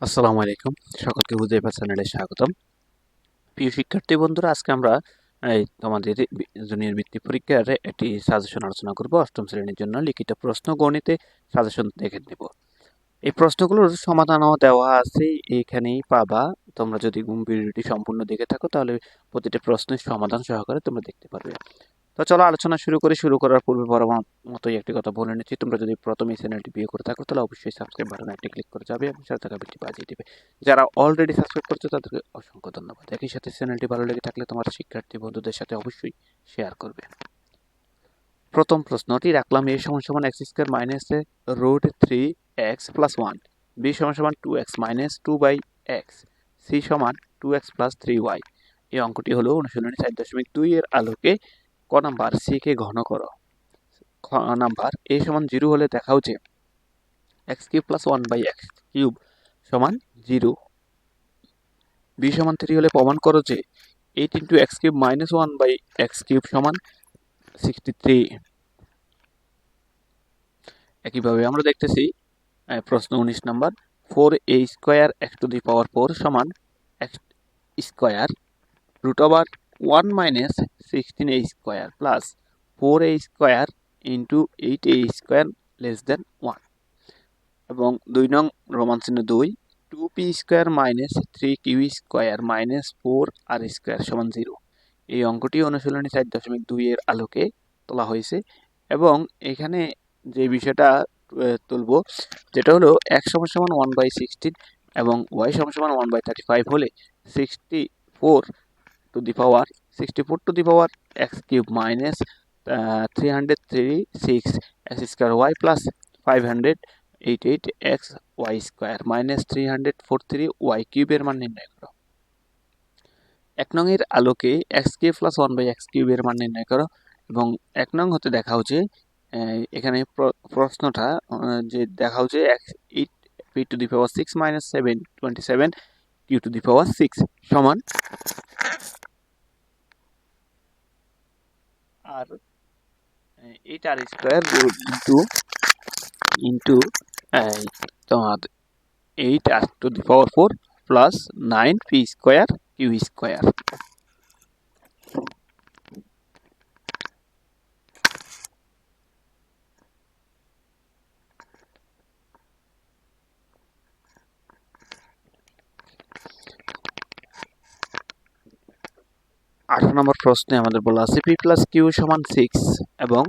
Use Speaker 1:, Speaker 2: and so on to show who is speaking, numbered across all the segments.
Speaker 1: আসসালামু আলাইকুম। সকলকে হুদাইফা চ্যানেলে স্বাগতম। প্রিয় শিক্ষার্থী বন্ধুরা, আজকে আমরা তোমাদের জুনিয়র বৃত্তি পরীক্ষার একটি সাজেশন আলোচনা করব। অষ্টম শ্রেণির জন্য লিখিত প্রশ্ন গণিতে সাজেশন দেখে নেব। এই প্রশ্নগুলোর সমাধানও দেওয়া আছে। এইখানেই পাবা। তোমরা যদি ভিডিওটি সম্পূর্ণ দেখে থাকো, তাহলে প্রতিটি প্রশ্নের সমাধান সহকারে তোমরা দেখতে পারবে। তো চলো আলোচনা শুরু করে, শুরু করার পূর্বে বড় মতোই একটি কথা বলে নিচ্ছি। তোমরা যদি প্রথম এই চ্যানেলটি বিয়ে করে থাকো, তাহলে অবশ্যই সাবস্ক্রাইব বাটনে একটি ক্লিক করে যাবে এবং সাথে থাকা বেলটি বাজিয়ে দিবে। যারা অলরেডি সাবস্ক্রাইব করছ, তাদেরকে অসংখ্য ধন্যবাদ। একই সাথে চ্যানেলটি ভালো লেগে থাকলে তোমার শিক্ষার্থী বন্ধুদের সাথে অবশ্যই শেয়ার করবে। প্রথম প্রশ্নটি রাখলাম এ সমান সমান x square minus root three x plus one b সমান সমান two x minus two by x c সমান two x plus three y এই অঙ্কটি হলো অনুশীলনী চার দশমিক দুই এর আলোকে ক নাম্বার? সি কে ঘন করো। খ নাম্বার? এ সমান জিরো হলে দেখাও যে x cube plus one by x cube সমান জিরো। বি সমান থ্রি হলে প্রমাণ করো যে eight into x cube minus one by x cube সমান সিক্সটি থ্রি। একইভাবে আমরা দেখতেছি প্রশ্ন উনিশ number. Four a square x to the power four সমান x square root over one minus sixteen a square plus four a square into eight a square less than one এবং দুই নং Roman চিহ্ন দুই two p square minus three q square minus four r square সমান zero এই অঙ্কটি অনুশীলনী চার দশমিক দুই এর আলোকে তোলা হয়েছে এবং এখানে যে বিষয়টা তুলব যেটা হলো এক সমান সমান ওয়ান বাই সিক্সটিন এবং ওয়াই সমান সমান ওয়ান বাই থার্টি ফাইভ হলে sixty four x cube minus three hundred three six x square y plus five hundred eight eight x y square minus three hundred four three y কিউবের মান নির্ণয় করো। এক নং এর আলোকে x cube plus one by x কিউবের মান নির্ণয় করো এবং এক নং হতে দেখা হচ্ছে এখানে প্র- প্রশ্নটা যে দেখা হচ্ছে x eight p to the power six minus seven twenty seven q to the power six সমান r eight r square into into তোমার eight r to the power four plus nine p square q square আঠারো নম্বর প্রশ্নে আমাদের বলা আছে p plus q সমান six এবং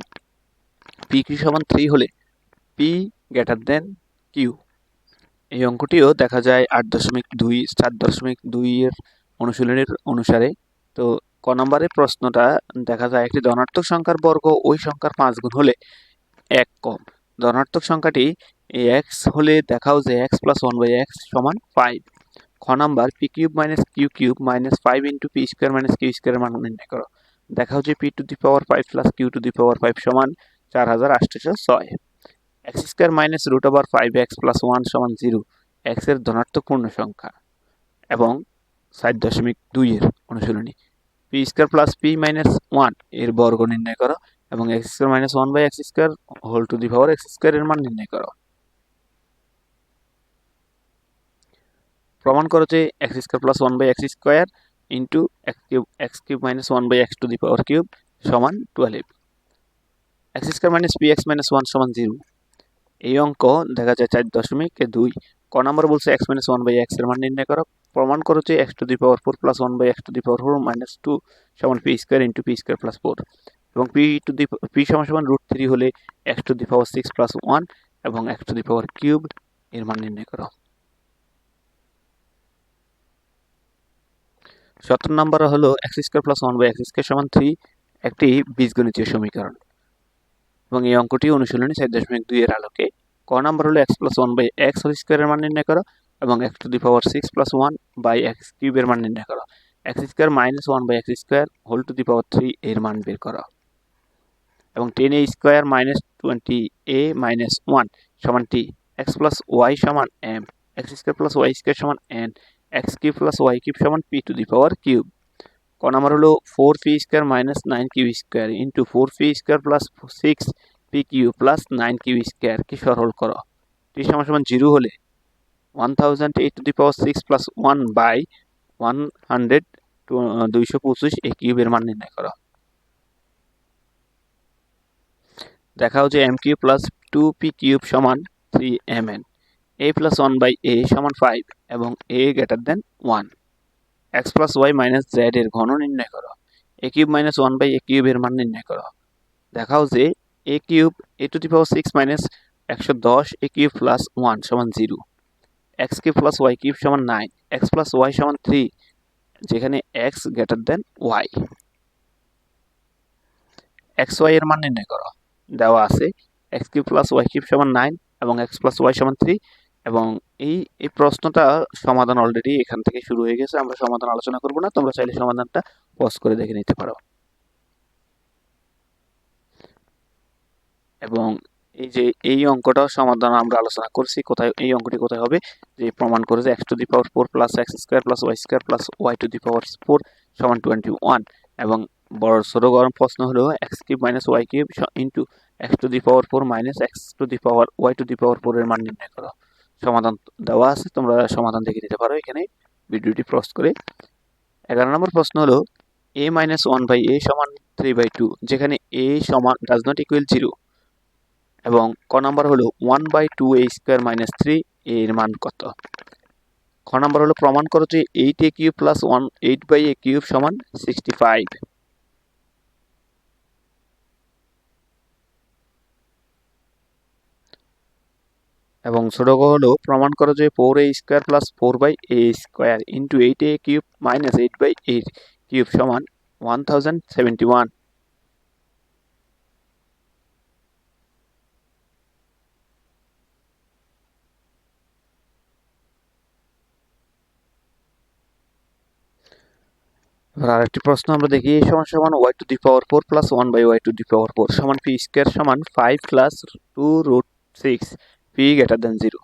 Speaker 1: পি কিউ সমান থ্রি হলে পি গ্রেটার দেন কিউ এই অঙ্কটিও দেখা যায় আট দশমিক দুই চার দশমিক দুইয়ের অনুশীলনের অনুসারে। তো ক নম্বরের প্রশ্নটা দেখা যায়, একটি ধনাত্মক সংখ্যার বর্গ, ওই সংখ্যার পাঁচ গুণ হলে এক কম। ধনাত্মক সংখ্যাটি এক্স হলে দেখাও যে x plus one by x সমান ফাইভ খ number p cube minus q cube minus five into p square minus q square মান নির্ণয় করো। দেখাও যে p to the power five plus q to the power five সমান চার হাজার আটশোশো ছয়। X square minus root over five x plus one সমান জিরো এক্সের ধনাত্মক পূর্ণ সংখ্যা এবং ষাট দশমিক দুইয়ের অনুশীলনী। P square plus p minus ওয়ানের বর্গ নির্ণয় করো এবং x square minus one by x square whole to the power x square এর মান নির্ণয় করো। প্রমাণ করো যে x square plus one by x square into x cube x cube minus one by x to the power cube সমান twelve x square minus p x minus one সমান zero এই অঙ্ক দেখা যায় চার দশমিক দুই। ক নম্বর বলছে এক্স মাইনাস ওয়ান বাই এক্সের মান নির্ণয় করো। প্রমাণ করো যে x to the power four plus one by x to the power four minus two সমান p square into p square plus four এবং পি টু দি পি সমান সমান রুট থ্রি হলে x to the power six plus one এবং x to the power cube এর মান নির্ণয় করো। সতেরো নম্বর হলো x square plus one by x square সমান থ্রি একটি বীজগণিতীয় সমীকরণ। এবং এই অঙ্কটি অনুশীলনী চার দশমিক দুই এর আলোকে। ক নাম্বার হলো x plus one by x whole স্কোয়ারের মান নির্ণয় করো এবং x to the power six plus one by x কিউবের মান নির্ণয় করো। X square minus one by x square whole to the power three এর মান বের করো। এবং ten a square minus twenty a minus one সমান টি এক্স প্লাস ওয়াই সমান m x square plus y square সমান n x cube plus y cube সমান p to the power cube ক নাম্বার হলো four p square minus nine q square into four p square plus six p q plus nine q square কি সরল করো। T সমান সমান zero হলে one thousand eight to the power six plus one by one hundred দুইশো পঁচিশ এই কিউবের মান নির্ণয় করো। দেখাও যে m cube plus two p cube সমান three m n a plus one by a সমান ফাইভ এবং a greater than one x plus y minus z এর ঘন নির্ণয় করো। A cube minus one by a কিউবের মান নির্ণয় করো। দেখাও যে a cube a to the power six minus একশো দশ এ কিউব প্লাস ওয়ান সমান zero x cube plus y cube সমান নাইন এক্স প্লাস ওয়াই সমান থ্রি যেখানে x greater than y x y এর মান নির্ণয় করো। দেওয়া আছে x cube plus y cube সমান নাইন এবং এক্স প্লাস ওয়াই সমান থ্রি এবং এই এই প্রশ্নটা সমাধান অলরেডি এখান থেকে শুরু হয়ে গেছে। আমরা সমাধান আলোচনা করব না, তোমরা চাইলে সমাধানটা পজ করে দেখে নিতে পারো। এবং এই যে, এই অঙ্কটাও সমাধান আমরা আলোচনা করছি, কোথায়, এই অঙ্কটি কোথায় হবে? যে প্রমাণ করে যে x to the power four plus x square plus y square plus y to the power four সমান টোয়েন্টি ওয়ান এবং বড় ছোট গরম প্রশ্ন হলো x cube minus y cube into x to the power four minus x to the power y to the power four এর মান নির্ণয় করো। সমাধান দেওয়া আছে, তোমরা সমাধান দেখে নিতে পারো এখানে ভিডিওটি প্রস করে। এগারো নম্বর প্রশ্ন হলো a minus one by a সমান থ্রি বাই টু যেখানে এ সমান ডাজ নট ইকুয়াল জিরো এবং ক নাম্বার হলো one by two a square minus three এর মান কত? খ নাম্বার হলো প্রমাণ করো যে eight a cube plus one eight by a cube সমান সিক্সটি ফাইভ এবং ছোট হলো প্রমাণ করো যে four a square plus four by a square into eight a cube minus eight by eight cube সমান ওয়ান থাউজেন্ড সেভেন্টি ওয়ান এবার আরেকটি প্রশ্ন, আমরা দেখি এই সমান সমান y to the power four plus one by y to the power four সমান পি স্কোয়ার সমান five plus two root six p greater than zero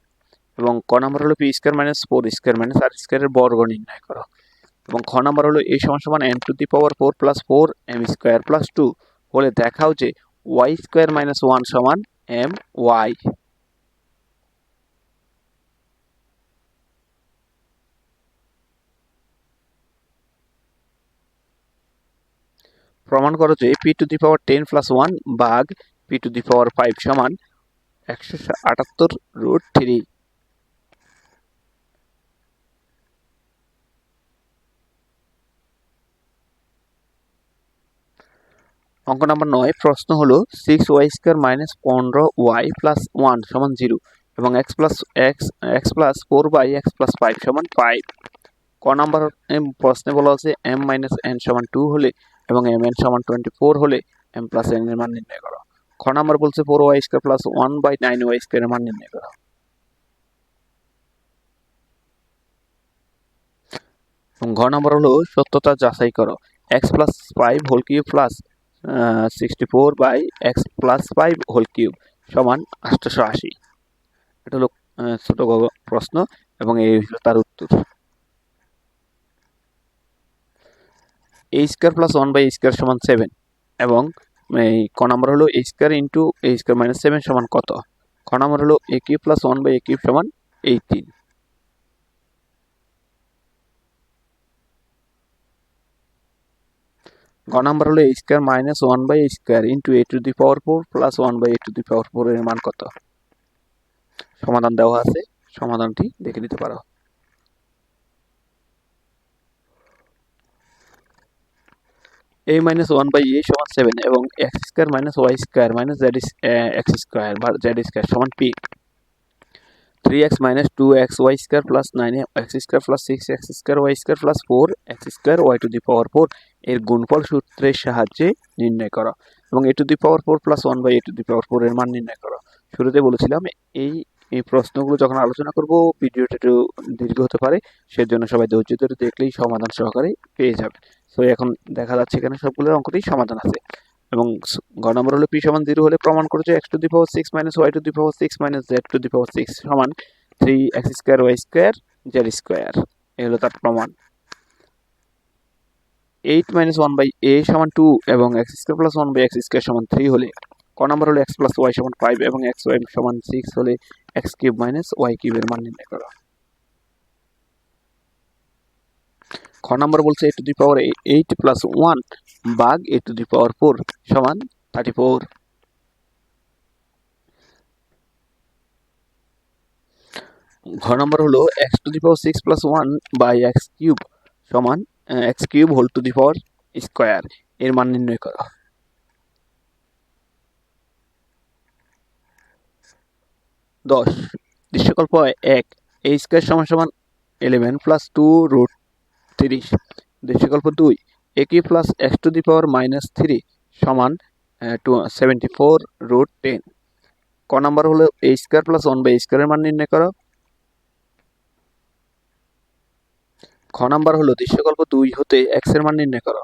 Speaker 1: এবং ক নাম্বার হলো p square minus four square minus r স্কোয়ারের বর্গ নির্ণয় করো। এবং খ নাম্বার হলো এই সমান সমান m to the power four plus four m square plus two হলে দেখাও যে ওয়াই স্কোয়ার মাইনাস ওয়ান সমান এম ওয়াই প্রমাণ করো যে p to the power ten plus one by p to the power five সমান একশো আটাত্তর রুট থ্রি। অঙ্ক নাম্বার নয়, প্রশ্ন হলো সিক্স ওয়াই স্কোয়ার মাইনাস পনেরো ওয়াই প্লাস ওয়ান সমান জিরো এবং x plus x x plus four by x plus five সমান ফাইভ ক নাম্বার প্রশ্নে বলা আছে এম মাইনাস এন সমান টু হলে এবং এম এন সমান টোয়েন্টি ফোর হলে এম প্লাস এন এর মান নির্ণয় করো। খ নাম্বার বলছে four y square plus one by nine y square মান নির্ণয় করো। ঘ নাম্বার হলো সত্যতা যাচাই করো। X plus five whole cube plus sixty four by x plus five whole cube সমান আটশোশো আশি। এটা হলো ছোট প্রশ্ন এবং এই হলো তার উত্তর। A square plus one by square সমান সেভেন এবং এই ক নাম্বার হলো a square into a square minus seven সমান কত? ক নাম্বার হলো a cube plus one by a cube সমান এইটিন গ নাম্বার হলো a square minus one by a square into a to the power four plus one by a to the power four এর মান কত? সমাধান দেওয়া আছে, সমাধানটি দেখে নিতে পারো। A minus one by a সমান সেভেন এবং x square minus y square minus z x square বা জেড স্কোয়ার সমান p three x minus two x y square plus nine x square plus six x square y square plus four x square y to the power four এর গুণফল সূত্রের সাহায্যে নির্ণয় করো এবং a to the power four plus one by a to the power four এর মান নির্ণয় করো। শুরুতে বলেছিলাম এই এই প্রশ্নগুলো যখন আলোচনা করব ভিডিওটা একটু দীর্ঘ হতে পারে, সেজন্য সবাই ধৈর্য ধরে দেখলেই সমাধান সহকারে পেয়ে যাবে। তো এখন দেখা যাচ্ছে এখানে সবগুলোর অঙ্কতেই সমাধান আছে। এবং গ নম্বর হলো পি সমান জিরো হলে প্রমাণ করেছে x to the power six minus y to the power six minus z to the power six সমান three x square y square z square. এ হলো তার প্রমাণ। Eight minus one by a সমান two এবং x square plus one by x square সমান three হলে ক number হলো এক্স প্লাস ওয়াই সমান ফাইভ এবং এক্স ওয়াই সমান সিক্স হলে এক্স কিউব মাইনাস ওয়াই কিউবের মান নির্ণয় করা। খ নম্বর বলছে a to the power eight plus one by a to the power four সমান থার্টি ফোর। ঘ নম্বর হলো x to the power six plus one by x cube সমান x cube whole to the power square. এর মান নির্ণয় করো। দশ। দৃশ্যকল্প এক, এ স্কোয়ার সমান সমান ইলেভেন প্লাস টু রুট তিরিশ। দৃশ্যকল্প দুই a q plus x to the power minus three সমান two seventy four root ten ক নাম্বার হলো a square plus one by স্কোয়ারের মান নির্ণয় করো। খ নাম্বার হলো দৃশ্যকল্প দুই হতে এক্সের মান নির্ণয় করো।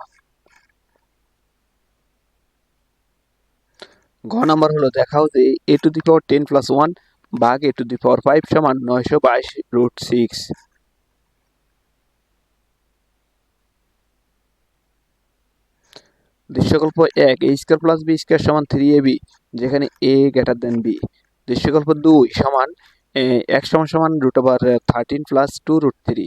Speaker 1: ঘ নাম্বার হলো দেখাও যে a to the power ten plus one ভাগ a to the power five সমান নয়শো বাইশ রুট সিক্স দৃশ্যকল্প এক a square plus b square সমান থ্রি এ বি যেখানে এ গ্রেটার দেন বি দৃশ্যকল্প দুই সমান এক সমান সমান root over thirteen plus two root three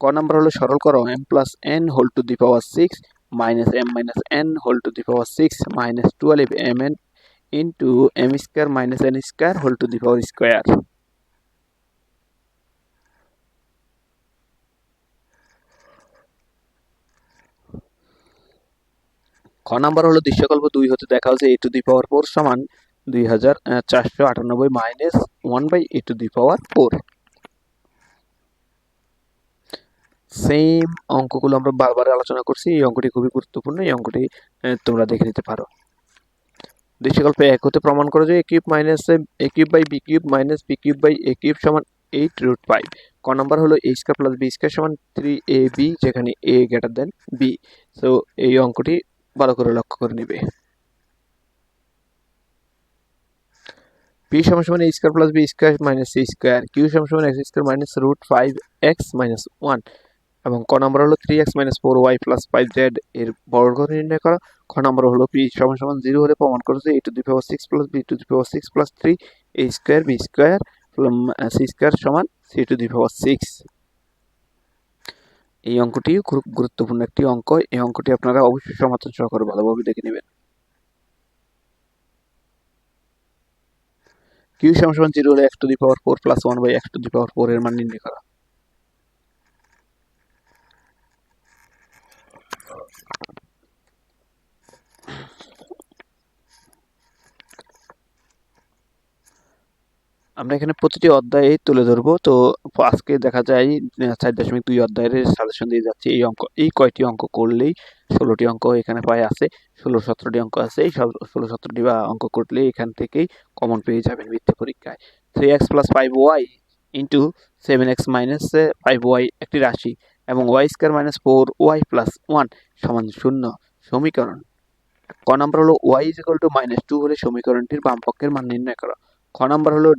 Speaker 1: ক নাম্বার হলো সরল করো m plus n whole to the power six minus m minus n whole to the power six minus twelve m n into m square minus n square whole to the power square খ number হলো দৃশ্যকল্প দুই হতে দেখা হচ্ছে এ to the power four সমান দুই হাজার চারশো আটানব্বই minus one by a to the power four. Same অঙ্কগুলো আমরা বারবার আলোচনা করছি, এই অঙ্কটি খুবই গুরুত্বপূর্ণ, এই অঙ্কটি তোমরা দেখে নিতে পারো। দৃশ্যকল্পে এক হতে প্রমাণ করো যে a cube minus a cube by b cube minus b cube by a cube সমান এইট রুট ফাইভ। ক নাম্বার হলো a square plus b square সমান থ্রি এ বি, যেখানে a greater than b. So এই অঙ্কটি ভালো করে লক্ষ্য করে নেবে। পি সমান a square plus b square minus c square q সমান সমান x square minus root five x minus one এবং ক নম্বর হলো three x minus four y plus five z এর বর্গ নির্ণয় করা। খ নম্বর হলো পি সমান জিরো হলে প্রমাণ করেছে a to the power six plus b to the power six plus three a square b square c square সমান c to the power six এই অঙ্কটি খুব গুরুত্বপূর্ণ একটি অঙ্ক। এই অঙ্কটি আপনারা অবশ্যই সমাধান সহকারে ভালোভাবে দেখে নেবেন। কিউ সমান জিরো হলে x to the power four plus one by x to the power four এর মান নির্ণয় করা। আমরা এখানে প্রতিটি অধ্যায়ে তুলে ধরবো। তো আজকে দেখা যায় চার দশমিক দুই অধ্যায়ের সাজেশন দিয়ে যাচ্ছে, এই অঙ্ক, এই কয়টি অঙ্ক করলেই ষোলোটি অঙ্ক এখানে পায় আছে ষোলো সতেরোটি অঙ্ক আছে, এই ষোলো সতেরোটি বা অঙ্ক করলে এখান থেকেই কমন পেয়ে যাবেন বৃত্তি পরীক্ষায়। Three x plus five y into seven x minus five y একটি রাশি এবং y square minus four y plus one সমান শূন্য সমীকরণ। ক নাম্বার হলো y is two minus two হলে সমীকরণটির বাম পক্ষের মান নির্ণয় করা। খ নাম্বার হলো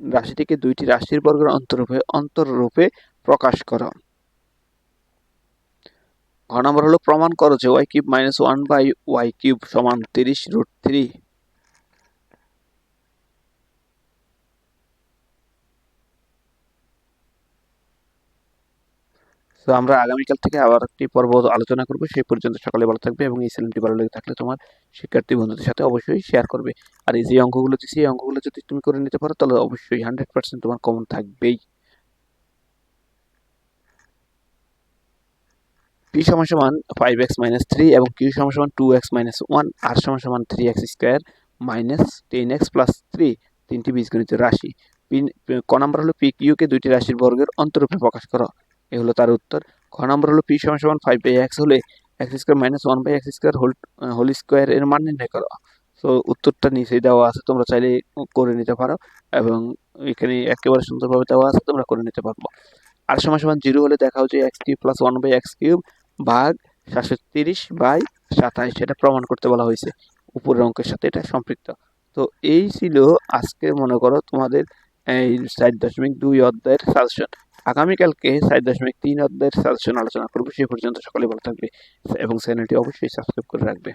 Speaker 1: রাশিটিকে দুইটি রাশির বর্গের অন্তরূপে অন্তররূপে প্রকাশ করো। ঘ নম্বর হলো প্রমাণ করো যে y cube minus one by y cube সমান তিরিশ রুট থ্রি তো আমরা আগামীকাল থেকে আবার একটি পর্ব আলোচনা করব। সেই পর্যন্ত সকালে ভালো থাকবে এবং এই চ্যানেলটি ভালো লেগে থাকলে তোমার শিক্ষার্থী বন্ধুদের সাথে অবশ্যই শেয়ার করবে। আর এই যে অঙ্কগুলো দিচ্ছি এই অঙ্কগুলো যদি তুমি করে নিতে পারো, তাহলে অবশ্যই হান্ড্রেড পার্সেন্ট তোমার কমন থাকবেই। পি সমান সমান ফাইভ এক্স মাইনাস থ্রি এবং কিউ সমান সমান two x minus one r সমান সমান three x square minus ten x plus three তিনটি বীজগণিতের রাশি। ক নাম্বার হলো পি কিউকে দুইটি রাশির বর্গের অন্তরূপে প্রকাশ করো। এ হলো তার উত্তর। খ নম্বর হলো পি সমান সমান ফাইভ বাই এক্স হলে x square minus one by x square whole whole square এর মান নির্ণয় করো। সো উত্তরটা নিচেই দেওয়া আছে, তোমরা চাইলে করে নিতে পারো এবং এখানে একেবারে সুন্দরভাবে দেওয়া আছে, তোমরা করে নিতে পারব আর সমান সমান জিরো হলে দেখা হচ্ছে x cube plus one by x cube ভাগ সাতশো তিরিশ বাই সাতাইশ, সেটা প্রমাণ করতে বলা হয়েছে। উপরের অঙ্কের সাথে এটা সম্পৃক্ত। তো এই ছিল আজকে মনে করো তোমাদের এই চার দশমিক দুই অধ্যায়ের সাজেশন আগামীকালকে সাত দশমিক তিন অধ্যায়ের সাজেশন আলোচনা করব, সে পর্যন্ত সকলে ভালো থাকবে এবং চ্যানেলটি অবশ্যই সাবস্ক্রাইব করে রাখবে।